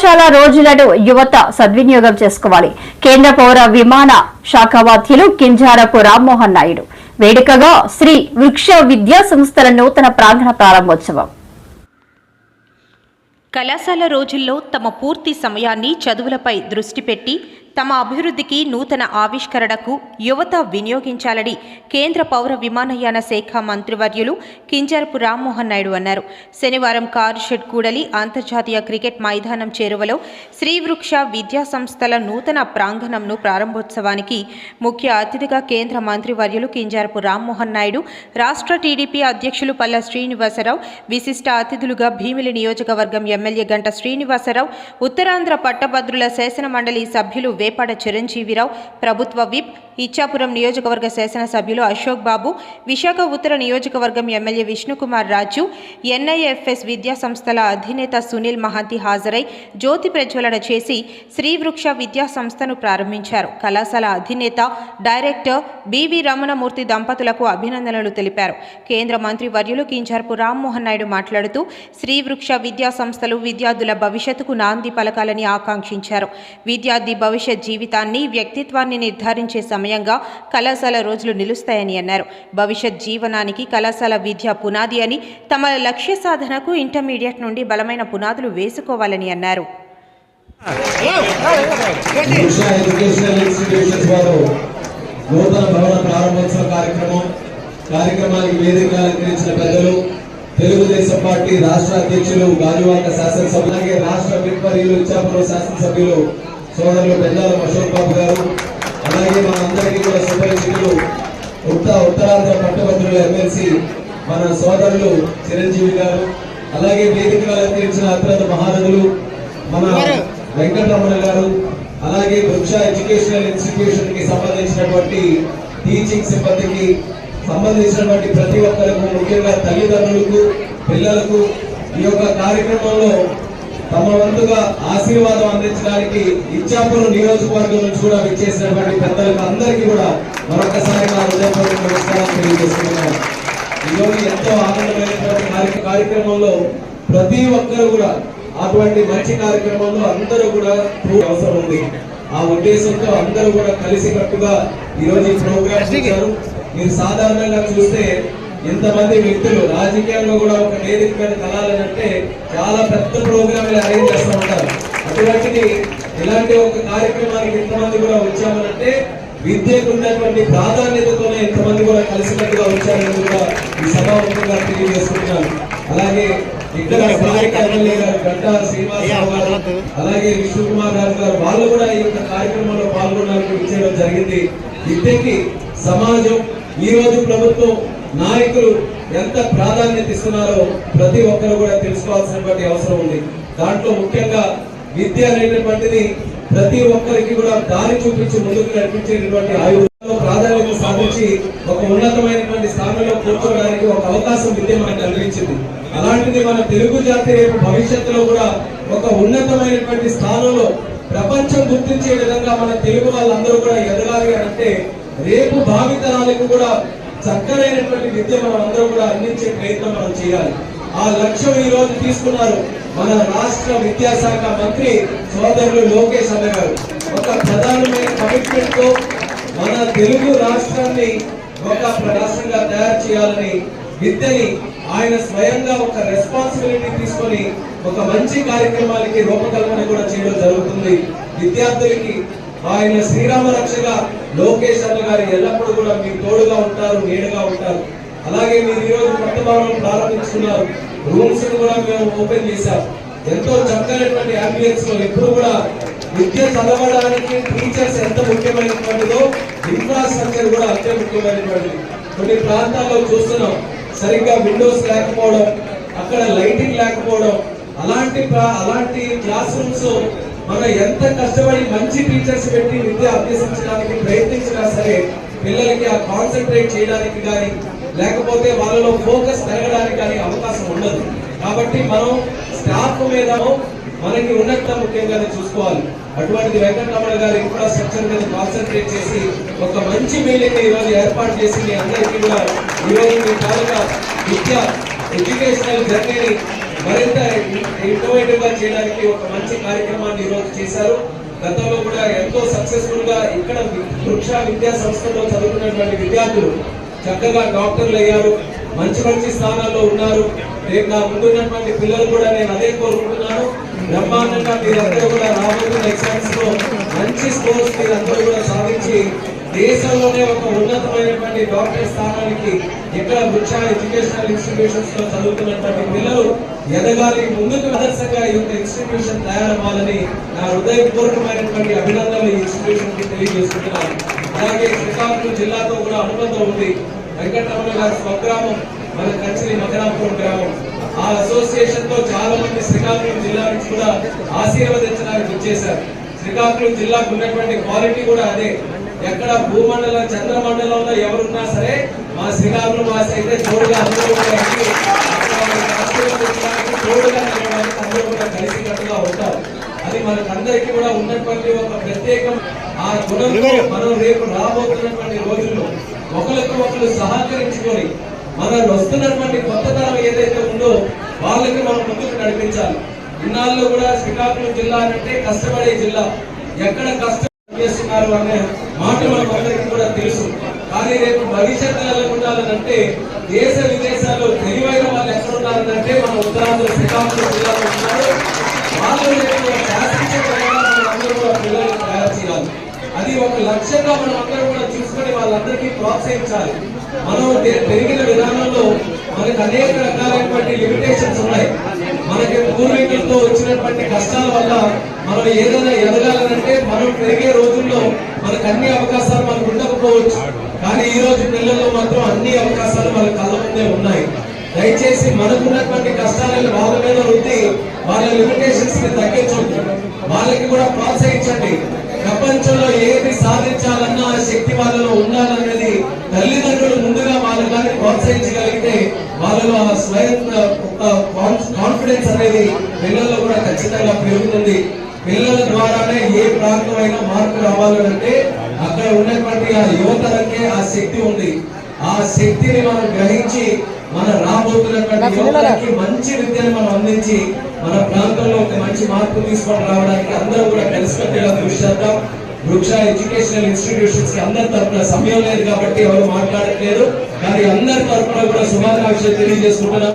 కళాశాల రోజులను యువత సద్వినియోగం చేసుకోవాలి. కేంద్ర పౌర విమాన శాఖ వాధ్యులు కింజారపు రామ్మోహన్ నాయుడు. వేడుకగా శ్రీ వృక్ష విద్యా సంస్థల నూతన ప్రాంగణ ప్రారంభోత్సవం. కళాశాల రోజుల్లో తమ పూర్తి సమయాన్ని చదువులపై దృష్టి పెట్టి తమ అభివృద్ధికి నూతన ఆవిష్కరణకు యువత వినియోగించాలని కేంద్ర పౌర విమానయాన శాఖ మంత్రివర్యులు కింజరపు రామ్మోహన్ నాయుడు అన్నారు. శనివారం కారు షెడ్ కూడలి అంతర్జాతీయ క్రికెట్ మైదానం చేరువలో శ్రీవృక్ష విద్యా సంస్థల నూతన ప్రాంగణంను ప్రారంభోత్సవానికి ముఖ్య అతిథిగా కేంద్ర మంత్రివర్యులు కింజరపు రామ్మోహన్ నాయుడు రాష్ట్ర టీడీపీ అధ్యక్షులు పల్ల శ్రీనివాసరావు విశిష్ట అతిథులుగా భీమిలి నియోజకవర్గం ఎమ్మెల్యే గంట శ్రీనివాసరావు ఉత్తరాంధ్ర పట్టభద్రుల శాసన మండలి సభ్యులు వేపాడ చిరంజీవిరావు ప్రభుత్వ విప్ ఇచ్చాపురం నియోజకవర్గ శాసనసభ్యులు అశోక్ బాబు విశాఖ ఉత్తర నియోజకవర్గం ఎమ్మెల్యే విష్ణుకుమార్ రాజు ఎన్ఐఎఫ్ఎస్ విద్యా సంస్థల అధినేత సునీల్ మహంతి హాజరై జ్యోతి ప్రజ్వలన చేసి శ్రీవృక్ష విద్యా సంస్థను ప్రారంభించారు. కళాశాల అధినేత డైరెక్టర్ బివి రమణమూర్తి దంపతులకు అభినందనలు తెలిపారు. కేంద్ర మంత్రి వర్యులు కింజార్పు రామ్మోహన్ నాయుడు మాట్లాడుతూ శ్రీవృక్ష విద్యా సంస్థలు విద్యార్థుల భవిష్యత్తుకు నాంది పలకాలని ఆకాంక్షించారు. విద్యార్థి భవిష్యత్ జీవితాన్ని వ్యక్తిత్వాన్ని నిర్ధారించే సమయం సమయంగా కళాశాల రోజులు నిలుస్తాయని అన్నారు. భవిష్యత్ జీవనానికి కళాశాల విద్య పునాది అని తమ లక్ష్య సాధనకు ఇంటర్మీడియట్ నుండి బలమైన పునాదులు వేసుకోవాలని అన్నారు. నూతన భవన ప్రారంభోత్సవ కార్యక్రమం కార్యక్రమానికి వేదిక అలంకరించిన పెద్దలు తెలుగుదేశం పార్టీ రాష్ట్ర అధ్యక్షులు గాజువాక శాసనసభ అలాగే రాష్ట్ర విప్వర్యులు ఇచ్చాపురం శాసనసభ్యులు సోదరులు పెద్దాల అశోక్ బాబు గారు అలాగే మన అందరికీ కూడా సుపరిచితులు ఉత్తర ఉత్తరాంధ్ర పట్టభద్రుల ఎమ్మెల్సీ మన సోదరులు చిరంజీవి గారు అలాగే వేదిక అలంకరించిన అత్యంత మహానదులు మన వెంకటరమణ గారు అలాగే వృక్ష ఎడ్యుకేషనల్ ఇన్స్టిట్యూషన్కి సంబంధించినటువంటి టీచింగ్ సిబ్బందికి సంబంధించినటువంటి ప్రతి ఒక్కరికి ముఖ్యంగా తల్లిదండ్రులకు పిల్లలకు ఈ యొక్క కార్యక్రమంలో తమ వంతుగా ఆశీర్వాదం అందించడానికి ఇచ్చాపురం నియోజకవర్గం నుంచి కూడా విచ్చేసినటువంటి పెద్దలకు అందరికీ కూడా మరొకసారి నా హృదయపూర్వక నమస్కారాలు తెలియజేస్తున్నాను. ఈరోజు ఎంతో ఆనందమైనటువంటి కార్యక్రమంలో ప్రతి ఒక్కరు కూడా అటువంటి మంచి కార్యక్రమంలో అందరూ కూడా అవసరం ఉంది. ఆ ఉద్దేశంతో అందరూ కూడా కలిసి కట్టుగా ఈరోజు ఈ ప్రోగ్రామ్ మీరు సాధారణంగా చూస్తే ఇంతమంది వ్యక్తులు రాజకీయంలో కూడా ఒక వేదిక మీద కలాలంటే చాలా పెద్ద ప్రోగ్రాంలు అరేంజ్ చేస్తూ ఉంటారు. అటువంటిది ఇలాంటి ఒక కార్యక్రమానికి ఇంతమంది కూడా వచ్చామనంటే విద్యకు ఉన్నటువంటి ప్రాధాన్యతతోనే ఇంతమంది కూడా కలిసికట్టుగా వచ్చారని కూడా ఈ సభాముఖంగా తెలియజేసుకుంటున్నాను. అలాగే ఇక్కడ స్థానిక ఎమ్మెల్యే గారు గంటా శ్రీనివాసరావు గారు అలాగే విష్ణుకుమార్ గారు గారు వాళ్ళు కూడా ఈ యొక్క కార్యక్రమంలో పాల్గొనడానికి విచ్చేయడం జరిగింది. విద్యకి సమాజం ఈ రోజు ప్రభుత్వం నాయకులు ఎంత ప్రాధాన్యత ఇస్తున్నారో ప్రతి ఒక్కరు కూడా తెలుసుకోవాల్సినటువంటి అవసరం ఉంది. దాంట్లో ముఖ్యంగా విద్య అనేటటువంటిది ప్రతి ఒక్కరికి కూడా దారి చూపించి ముందుకు నడిపించేటటువంటి ఆయుధంలో ప్రాధాన్యత సాధించి ఒక ఉన్నతమైనటువంటి స్థానంలో కూర్చోవడానికి ఒక అవకాశం విద్య మనకు కల్పించింది. అలాంటిది మన తెలుగు జాతి రేపు భవిష్యత్తులో కూడా ఒక ఉన్నతమైనటువంటి స్థానంలో ప్రపంచం గుర్తించే విధంగా మన తెలుగు వాళ్ళందరూ కూడా ఎదగాలి అంటే రేపు భావితరాలకు కూడా చక్కనైనటువంటి విద్య మనం అందరూ కూడా అందించే ప్రయత్నం మనం చేయాలి. ఆ లక్ష్యం ఈ రోజు తీసుకున్నారు మన రాష్ట్ర విద్యాశాఖ మంత్రి సోదరులు లోకేష్ అన్న గారు. ఒక ప్రధానమైన కమిట్మెంట్తో మన తెలుగు రాష్ట్రాన్ని ఒక రాష్ట్రంగా తయారు చేయాలని విద్యని ఆయన స్వయంగా ఒక రెస్పాన్సిబిలిటీ తీసుకొని ఒక మంచి కార్యక్రమాలకి రూపకల్పన కూడా చేయడం జరుగుతుంది. విద్యార్థులకి ఆయన శ్రీరామ రక్షగా లోకేష్ అన్న గారు ఎల్లప్పుడూ కూడా మీకు తోడుగా ఉంటారు నేడుగా ఉంటారు. అలాగే మీరు ఈరోజు రోజు కొత్త భవనం ప్రారంభించుకున్నారు. రూమ్స్ కూడా మేము ఓపెన్ చేశాం. ఎంతో చక్కనటువంటి అంబియన్స్లో ఎప్పుడు కూడా విద్య చదవడానికి టీచర్స్ ఎంత ముఖ్యమైనటువంటిదో ఇన్ఫ్రాస్ట్రక్చర్ కూడా అంతే ముఖ్యమైనటువంటిది. కొన్ని ప్రాంతాల్లో చూస్తున్నాం. సరిగ్గా విండోస్ లేకపోవడం అక్కడ లైటింగ్ లేకపోవడం అలాంటి అలాంటి క్లాస్ రూమ్స్ మనం ఎంత కష్టపడి మంచి టీచర్స్ పెట్టి విద్య అభ్యసించడానికి ప్రయత్నించినా సరే పిల్లలకి ఆ కాన్సన్ట్రేట్ చేయడానికి కానీ లేకపోతే వాళ్ళలో ఫోకస్ పెరగడానికి కానీ అవకాశం ఉండదు. కాబట్టి మనం స్టాఫ్ మీద మనకి ఉన్నత ముఖ్యంగా చూసుకోవాలి. అటువంటి వెంకటరమణ గారి ఇన్ఫ్రాస్ట్రక్చర్ మీద కాన్సన్ట్రేట్ చేసి ఒక మంచి బిల్డింగ్ ఈరోజు ఏర్పాటు చేసి మీ అందరికీ కూడా ఈరోజు మీ తాలూకా విద్య ఎడ్యుకేషనల్ జర్నీని మరింత ఇన్నోవేటివ్గా చేయడానికి ఒక మంచి కార్యక్రమాన్ని ఈరోజు చేశారు. గతంలో కూడా ఎంతో సక్సెస్ఫుల్గా ఇక్కడ వృక్ష విద్యా సంస్థలో చదువుకున్నటువంటి విద్యార్థులు చక్కగా డాక్టర్లు అయ్యారు. మంచి మంచి స్థానాల్లో ఉన్నారు. రేపు నా ముందున్నటువంటి పిల్లలు కూడా నేను అదే కోరుకుంటున్నాను. బ్రహ్మాండంగా మీరందరూ కూడా రాబోతున్న ఎగ్జామ్స్లో మంచి స్కోర్స్ మీరందరూ కూడా సాధించి దేశంలోనే ఒక ఉన్నతమైనటువంటి డాక్టర్ స్థానానికి ఇక్కడ వృక్ష ఎడ్యుకేషనల్ ఇన్స్టిట్యూషన్స్లో చదువుతున్నటువంటి పిల్లలు ఎదగాలి ముందుకు ఆదర్శంగా ఈ యొక్క ఇన్స్టిట్యూషన్ తయారవ్వాలని నా హృదయపూర్వకమైనటువంటి అభినందనలు ఈ ఇన్స్టిట్యూషన్కి తెలియజేస్తున్నాను అలాగే శ్రీకాకుళం జిల్లాతో కూడా అనుబంధం ఉంది. వెంకటరమణ గారి స్వగ్రామం మన కంచిలి మదనాపురం గ్రామం. ఆ అసోసియేషన్తో చాలా మంది శ్రీకాకుళం జిల్లా నుంచి కూడా ఆశీర్వదించడానికి వచ్చేసారు శ్రీకాకుళం జిల్లాకు ఉన్నటువంటి క్వాలిటీ కూడా అదే. ఎక్కడ భూమండలం చంద్రమండలంలో ఎవరున్నా సరే మా శ్రీకాకుళం వాసి అయితే తోడుగా అందరూ ఆశీర్వదించడానికి తోడుగా నిలవడానికి అందరూ కూడా కలిసికట్టుగా ఉంటారు. అది మనకందరికీ కూడా ఉన్నటువంటి ఒక ప్రత్యేకం. ఆ గుణంతో మనం రేపు రాబోతున్నటువంటి రోజుల్లో ఒకరికి ఒకరు సహకరించుకొని మన వస్తున్నటువంటి కొత్త తరం ఏదైతే ఉందో వాళ్ళకి మనం ముందుకు నడిపించాలి. ఇన్నాళ్ళు కూడా శ్రీకాకుళం జిల్లా అంటే కష్టపడే జిల్లా. ఎక్కడ కష్టం చేస్తున్నారు అనే మాట మనకు కూడా తెలుసు. కానీ రేపు భవిష్యత్తు ఉండాలంటే ఉండాలనంటే దేశ విదేశాల్లో తెలివైన వాళ్ళు ఎక్కడ ఉన్నారంటే మన ఉత్తరాంధ్ర శ్రీకాకుళం జిల్లాలో ఉన్నారు. వాళ్ళు రేపు శాసించే విధంగా కూడా పిల్లల్ని తయారు చేయాలి. అది ఒక లక్ష్యంగా మనం అందరం కూడా చూసుకొని వాళ్ళందరికీ ప్రోత్సహించాలి. మనం పెరిగిన విధానంలో మనకు అనేక రకాలైనటువంటి లిమిటేషన్స్ ఉన్నాయి మనకి పూర్వీకులతో వచ్చినటువంటి కష్టాల వల్ల మనం ఏదైనా ఎదగాలనంటే మనం పెరిగే రోజుల్లో మనకు అన్ని అవకాశాలు మనకు ఉండకపోవచ్చు కానీ ఈ రోజు పిల్లల్లో మాత్రం అన్ని అవకాశాలు మన కళ్ళ ముందే ఉన్నాయి చేసి మనకున్నటువంటి కష్టాలను వాళ్ళ మీద రుద్ది వాళ్ళ లిమిటేషన్స్ని తగ్గించండి. వాళ్ళకి కూడా ప్రోత్సహించండి. ప్రపంచంలో ఏది సాధించాలన్నా శక్తి వాళ్ళలో ఉండాలనేది తల్లిదండ్రులు ముందుగా వాళ్ళు కానీ ప్రోత్సహించగలిగితే వాళ్ళలో ఆ స్వయం కాన్ఫిడెన్స్ అనేది పిల్లల్లో కూడా ఖచ్చితంగా పెరుగుతుంది. పిల్లల ద్వారానే ఏ ప్రాంతం అయినా మార్పు రావాలంటే అక్కడ ఉన్నటువంటి ఆ యువతలకే ఆ శక్తి ఉంది. ఆ శక్తిని మనం గ్రహించి మన రాబోతున్నటువంటి మంచి విద్యను మనం అందించి మన ప్రాంతంలో ఒక మంచి మార్పు తీసుకొని రావడానికి అందరూ కూడా కలిసికట్టుగా కృషి చేద్దాం. వృక్ష ఎడ్యుకేషనల్ ఇన్స్టిట్యూషన్స్కి అందరి తరఫున సమయం లేదు కాబట్టి ఎవరు మాట్లాడట్లేదు. కానీ అందరి తరఫున కూడా శుభాకాంక్షలు తెలియజేసుకుంటున్నాం.